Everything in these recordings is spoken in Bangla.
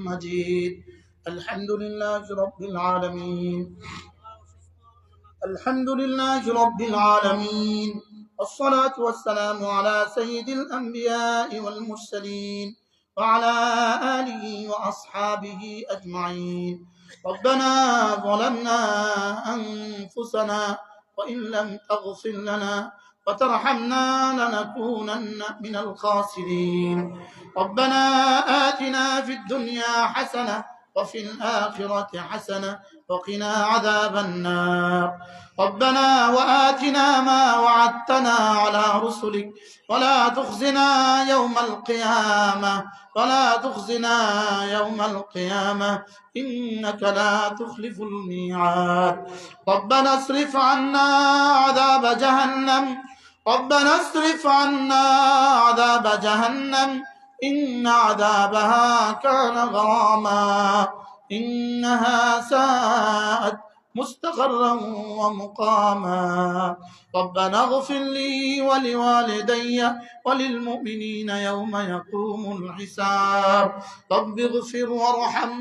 مجيد. الحمد لله رب العالمين. الحمد لله رب العالمين. والصلاة والسلام على سيد الأنبياء والمرسلين وعلى آله وأصحابه أجمعين. ربنا ظلمنا أنفسنا وإن لم تغفر لنا وترحمنا لنكونن من الخاسرين. ربنا آتنا في الدنيا حسنة وفي الآخرة حسنة وقنا عذاب النار. ربنا وآتنا ما وعدتنا على رسلك. ولا تخزنا يوم القيامة. ولا تخزنا يوم القيامة. إنك لا تخلف الميعاد. ربنا اصرف عنا عذاب جهنم. ربنا اصرف عنا عذاب جهنم إن عذابها كان غراما إنها ساءت مستقرا ومقاما. ربنا اغفر لي ولوالدي وللمؤمنين يوم يقوم الحساب. رب اغفر وارحم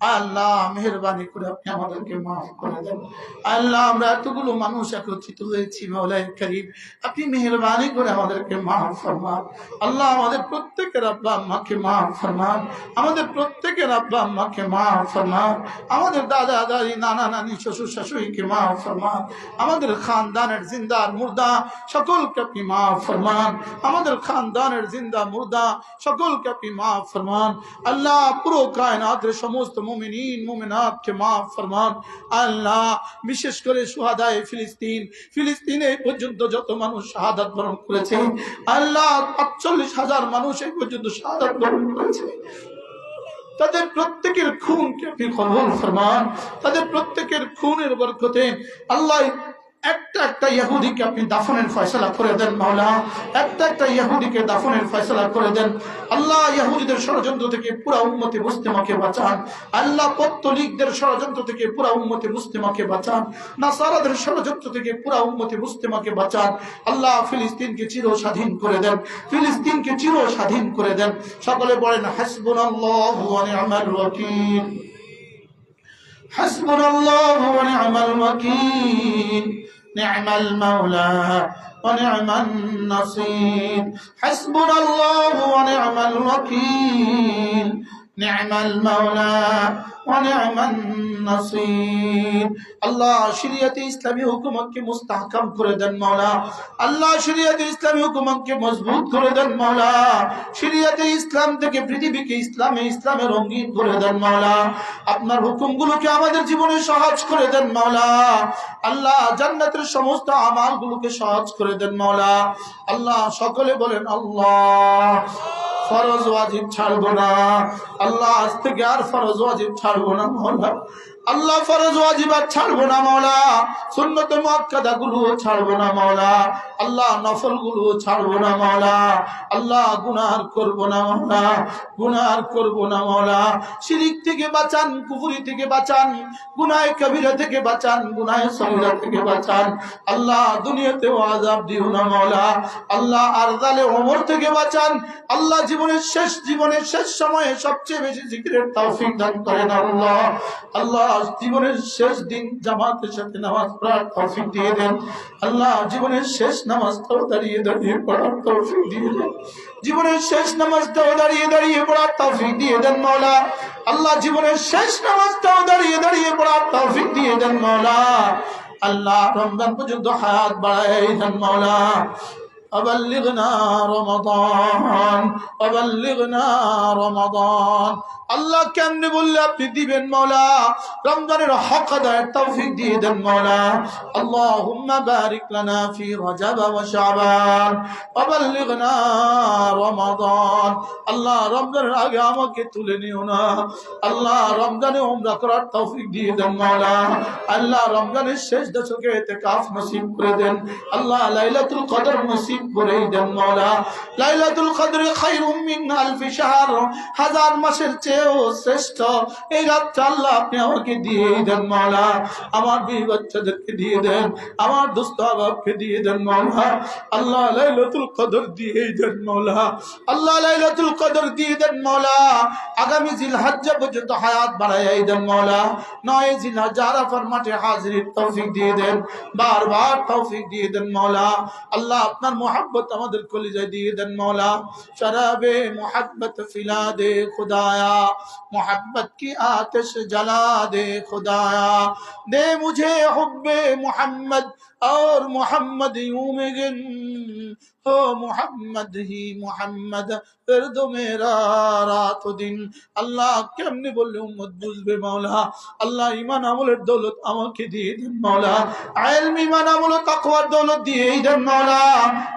আল্লাহ মেহরবানি করে আপনি আমাদেরকে মাফ করে দেন। আল্লাহ, আমরা এতগুলো মানুষ একত্রিত হয়েছি মাওলাই করিম। আপনি মেহরবানি করে আমাদেরকে মাফ ফরমান। আল্লাহ আমাদের প্রত্যেকের আব্বা আম্মাকে মাফ ফরমান। আমাদের প্রত্যেকের আব্বা আম্মাকে মাফ ফরমান। আমাদের দাদা, দাদি, নানা, নানি, শ্বশুর শাশুড়িকে মাফ ফরমান। আমাদের খানদানের জিন্দার মুর্দা, সকলকে আপনি মাফ ফরমান। আমাদের খানদানের জিন্দা, মুর্দা, সকলকে আপনি মাফ ফরমান। আল্লাহ পুরো কায়নাতের সমস্ত মুমিনিন, মুমিনাতকে মাফ ফরমান। আল্লাহ বিশেষ করে ফিলিস্তিন, ফিলিস্তিনে পর্যন্ত যত মানুষ শাহাদাত বরণ করেছে, আল্লাহ পাঁচচল্লিশ হাজার মানুষ এই পর্যন্ত শাহাদাত বরণ করেছে। তাদের প্রত্যেকের খুনকে আপনি কবল ফরমান। তাদের প্রত্যেকের খুনের বরকতে আল্লাহ একটা একটা ইহুদিকে আপনি দাফনের ফয়সলা করে দেন, মাওলা। একটা একটা ইহুদিকে দাফনের ফয়সলা করে দেন। আল্লাহ ইহুদিদের ষড়যন্ত্র থেকে পুরা উন্মতি মুস্তেমাকে বাঁচান। আল্লাহ পত্তলিকদের ষড়যন্ত্র থেকে পুরা উন্মতি মুস্তেমাকে বাঁচান। না সারাদের ষড়যন্ত্র থেকে পুরা উন্মতি মুস্তেমাকে বাঁচান। আল্লাহ ফিলিস্তিনকে চির স্বাধীন করে দেন। ফিলিস্তিনকে চির স্বাধীন করে দেন। সকলে বলেন হাসবুন আল্লাহ আমার রকিম হাসবুন আল্লাহ আমার রকিম نعم المولى ونعم النصير. حسبنا الله ونعم الوكيل. নিয়মাল মাওলা ওয়া নিয়মান নাসির। আল্লাহ শরীয়তে ইসলামী হুকুমতকে মুস্তাহকাম করে দেন মাওলা। আল্লাহ শরীয়তে ইসলামী হুকুমতকে মজবুত করে দেন মাওলা। শরীয়তে ইসলাম থেকে পৃথিবীকে ইসলামে ইসলামে রঙিন করে দেন মাওলা। আপনার হুকুমগুলোকে আমাদের জীবনে সহজ করে দেন মাওলা। আল্লাহ জান্নাতের সমস্ত আমালগুলোকে সহজ করে দেন মাওলা। আল্লাহ সকলে বলেন, আল্লাহ। ফরজ ওয়াজিব ছাড়বো না। আল্লাহ আজ থেকে আর ফরজ ওয়াজিব ছাড়বো না আল্লাহ ফরজ ওয়াজিবাত ছাড়বো না, মাওলা। সুন্নত মুআক্কাদা গুলো ছাড়বো না, মাওলা। আল্লাহ নফলগুলো ছাড়বো না, মাওলা। আল্লাহ গুনাহ করব না, মাওলা। গুনাহ করব না, মাওলা। শিরিক থেকে বাঁচান, কুফরি থেকে বাঁচান। গুনাহে কবিরা থেকে বাঁচান গুনাহে সগীরা থেকে বাঁচান। আল্লাহ দুনিয়াতে আযাব দিও না, মাওলা। আল্লাহ আরজালে ওমর থেকে বাঁচান। আল্লাহ জীবনের শেষ জীবনের শেষ সময়ে সবচেয়ে বেশি জিকিরের তৌফিক দান করেন, আল্লাহ। আল্লাহ জীবনের শেষ দিন জামাতের সাথে নামাজ পড়ার তৌফিক দিয়ে দেন। আল্লাহ জীবনের শেষ নামাজটাও দাঁড়িয়ে দাঁড়িয়ে পড়ার তৌফিক দিয়ে দেন। জীবনের শেষ নামাজটাও দাঁড়িয়ে দাঁড়িয়ে পড়ার তৌফিক দিয়ে দেন মাওলা। আল্লাহ জীবনের শেষ নামাজটাও দাঁড়িয়ে দাঁড়িয়ে পড়ার তৌফিক দিয়ে দেন মাওলা। আল্লাহ রমজান পর্যন্ত হায়াত বাড়াই দেন মাওলা। أبلغنا رمضان أبلغنا رمضان আল্লাহ কেমনে বললে আপনি দিবেন মৌলা রমজানের হক আদায়ের তৌফিক দিয়ে দেন মৌলা আল্লাহুম্মা বারিক লানা ফি রজব ওয়া শাবান ওয়াবাল্লিগনা রমাদান আল্লাহ রমজানের আগে আমাকে তুলে নিও না আল্লাহ রমজানে উমরা করার তৌফিক দিয়ে দেন মৌলা আল্লাহ রমজানের শেষ দশকে ইতিকাফ নসিব করে দেন আল্লাহ লাইলাতুল কদর নসিব হাজার আল্লাহ আমার আবাবকে দিয়ে দেন আল্লাহ লাইলাতুল কদর দেন আল্লাহ লাইলাতুল কদর দিয়ে দেন আগামী জিলহজ্জা পর্যন্ত হায়াত বাড়াই দেন মৌলা নয় জিলহজ্জা আরাফার মাঠে হাজিরির তৌফিক দিয়ে দেন, বারবার তৌফিক দিয়ে দেন মৌলা আল্লাহ আপনার محبت امد کل جدید مولا، شراب محبت فلا دے خدایا، محبت کی آتش جلا دے خدایا، دے مجھے حب محمد और मोहम्मद यूं में गिन हो मोहम्मद ही मोहम्मद फिर मेरा রাত দিন আল্লাহ কেমনে বললে উম্মত বুঝবে মাওলা আল্লাহ ইমান আমলের দৌলত আমাকে দিয়ে দেন মাওলা আইলম ইমান আমল ও তাকওয়ার দৌলত দিয়ে দেন মাওলা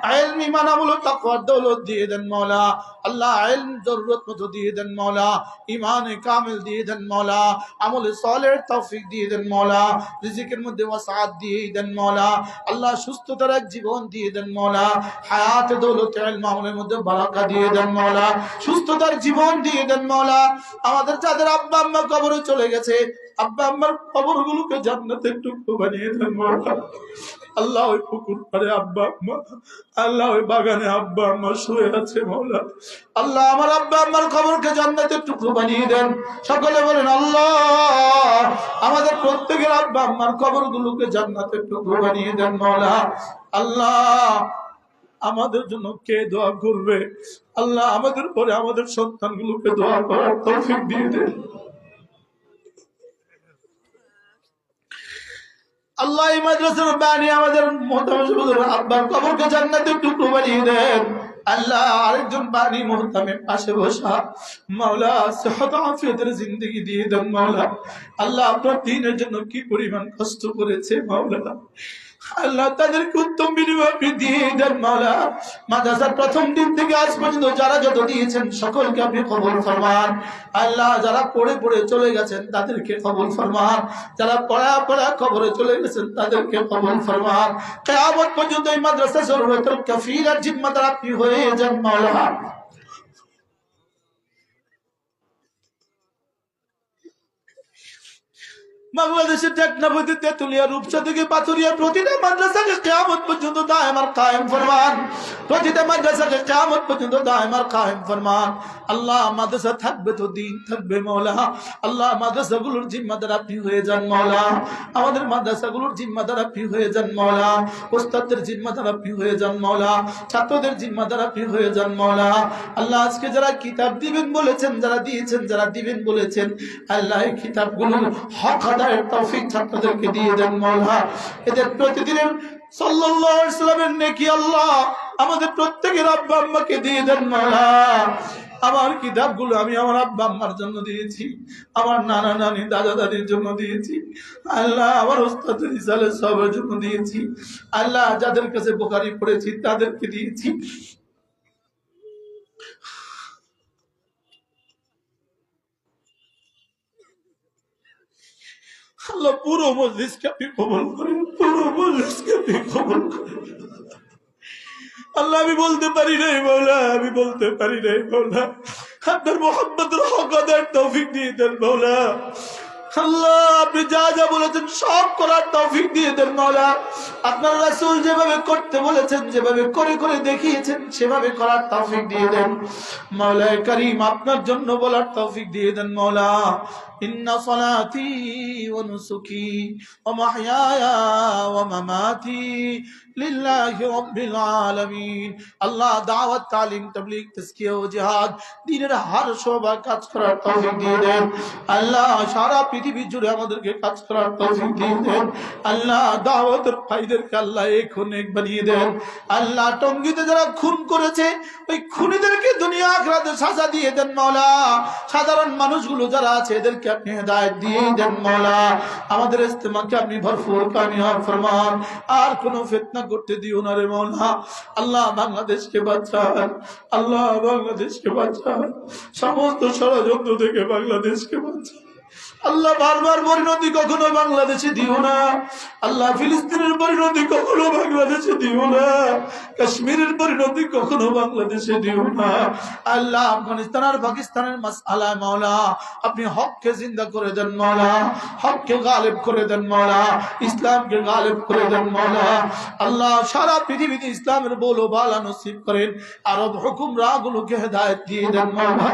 আইলম ইমান আমল ও তাকওয়ার দৌলত দিয়ে দেন মাওলা আল্লাহ ইলম জরুরত মতো দিয়ে দেন মাওলা ইমান কামিল দিয়ে দেন মাওলা আমল সালের তৌফিক দিয়ে দেন মাওলা রিজিকের মধ্যে ওয়াসাত দিয়ে দেন মাওলা আল্লাহ সুস্থতার এক জীবন দিয়ে দেন মৌলা হায়াত দৌলত মামলের মধ্যে বারাকা দিয়ে দেন মৌলা সুস্থতার জীবন দিয়ে দেন মৌলা আমাদের যাদের আব্বা আম্মা কবরে চলে গেছে আব্বা আম্মার কবর গুলোকে জান্নাতের টুকরো বানিয়ে দেন মাওলা আল্লাহ ওই পুকুর পারে আব্বা, আম্মা। আল্লাহ ওই বাগানে আব্বা, আম্মা শুয়ে আছে, মাওলা। আল্লাহ আমার আব্বা, আম্মার খবরকে জান্নাতের টুকরো বানিয়ে দেন। সকলে বলেন, আল্লাহ, আমাদের প্রত্যেকের আব্বা, আম্মার খবর গুলোকে জান্নাতের টুকরো বানিয়ে দেন, মাওলা। আল্লাহ, আমাদের জন্য কে দোয়া করবে? আল্লাহ আমাদের পরে আমাদের সন্তানগুলোকে দোয়া করার তৌফিক দিয়ে দেন। আল্লাহ এই মাদ্রাসার বাণী আমাদের আব্বার কবরকে জান্নাতের টুকরো বানিয়ে দেন। আল্লাহ আরেকজন বাড়ি মোহতামের পাশে বসা, মাওলা সেহত জিন্দগি দিয়ে দেন মাওলা। আল্লাহ আপনার দিনের জন্য কি পরিমাণ কষ্ট করেছে মাওলা আল্লাহ তাদেরকে উত্তম বিনিময় দিয়ে দেন মাওলা। মাদ্রাসার প্রথম দিন থেকে আজ পর্যন্ত যারা যত দিয়েছেন, সকলকে আপনি কবল ফরমান। আল্লাহ যারা পড়ে পড়ে চলে গেছেন, তাদেরকে কবল ফরমান। যারা পড়া পড়া খবরে চলে গেছেন, তাদেরকে কবল ফরমান। কেয়ামত পর্যন্ত এই মাদ্রাসা সর্বতল কফিল আর জিম্মাদার আপনি হয়ে যান মাওলা। বাংলাদেশের টেকনাফতি তেতুলিয়া রূপসা থেকে পাথুরিয়া প্রতিটা মাদ্রাসাকে কেয়ামত পর্যন্ত দায়মার কায়েম ফরমান। প্রতিটা মাদ্রাসাকে কেয়ামত পর্যন্ত দায়মার কায়েম ফরমান। আল্লাহ মাদ্রাসা থাকবে তো দিন থাকবে মৌলা। আল্লাহ মাদ্রাসাগুলোর জিম্মাদার আপনি হয়ে যান মৌলা। আমাদের মাদ্রাসাগুলোর জিম্মাদার আপনি হয়ে যান মৌলা। ওস্তাদের জিম্মাদার আপনি হয়ে যান মৌলা। ছাত্রদের জিম্মাদার আপনি হয়ে যান মৌলা। আল্লাহ আজকে যারা কিতাব দিবেন বলেছেন, যারা দিয়েছেন, যারা দিবেন বলেছেন, আল্লাহ এই কিতাবগুলোর হক আদায়ের তৌফিক ছাত্রদেরকে দিয়ে দেন এদের প্রতিদিনের সাল্লামের নেকি আল্লাহ আমাদের প্রত্যেকের আব্বা আম্মাকে দিয়ে দেন মৌলা। আমার কিতাবগুলো আমি আমার আব্বা আম্মার জন্য দিয়েছি, আমার নানা নানি দাদা দাদির জন্য দিয়েছি, আল্লাহ আমার ওস্তাদ রিসালের সবের জন্য দিয়েছি, আল্লাহ যাদের কাছে বোকারি পড়েছি তাদেরকে দিয়েছি। আল্লাহ পুরো মজলিসকে আপনি কবল করেন, পুরো মজলিসকে আপনি কবল করেন। আল্লাহ আমি বলতে পারি নাই মৌলা আমি বলতে পারি নাই মৌলা আপনার মোহাম্মদ হক আদার তৌফিক দিয়ে দেন মৌলা আল্লাহ আপনি যা যা বলেছেন সব করার তৌফিক দিয়ে দেন মৌলা আপনার রাসুল যেভাবে করতে বলেছেন, যেভাবে করে করে দেখিয়েছেন, সেভাবে করার তৌফিক দিয়ে দেন। মৌলায় করিম, আপনার জন্য বলার তৌফিক দিয়ে দেন মৌলা আল্লাহ সারা পৃথিবী জুড়ে আমাদেরকে কাজ করার তৌফিক দিয়ে দেন। আল্লাহ দাওয়াতের ভাইদেরকে আল্লাহ এক এক বানিয়ে দেন। আল্লাহ টঙ্গিতে যারা খুন করেছে, ওই খুনিদেরকে দুনিয়া আখরাতে সাজা দিয়ে দেন মাওলা। সাধারণ মানুষগুলো যারা আছে, এদেরকে আপনি হেদায়েত দিয়ে দেন মাওলা। আমাদের ইস্তেমাকে আপনি ভরপুর কামিয়াব ফরমান। আর কোনো ফিতনা করতে দিও না রে মাওলা। আল্লাহ বাংলাদেশকে বাঁচান। আল্লাহ বাংলাদেশকে বাঁচান। সমস্ত ষড়যন্ত্র থেকে বাংলাদেশকে বাঁচান। আল্লাহ বারবার পরিণতি কখনো বাংলাদেশে দিও না। আল্লাহ ফিলিস্তিনের পরিণতি কখনো বাংলাদেশে দিও না। কাশ্মীরের পরিণতি কখনো বাংলাদেশে দিও না। আল্লাহ আফগানিস্তান আর পাকিস্তানের মাসালা মাওলা, আপনি হককে জিন্দা করে দেন মাওলা, হককে গালেব করে দেন মাওলা, ইসলামকে গালেব করে দেন মাওলা। আল্লাহ সারা পৃথিবীতে ইসলামের বলো বালা নসিব করেন, আরব হুকুমরা গুলোকে হেদায়ত দিয়ে দেন মাওলা।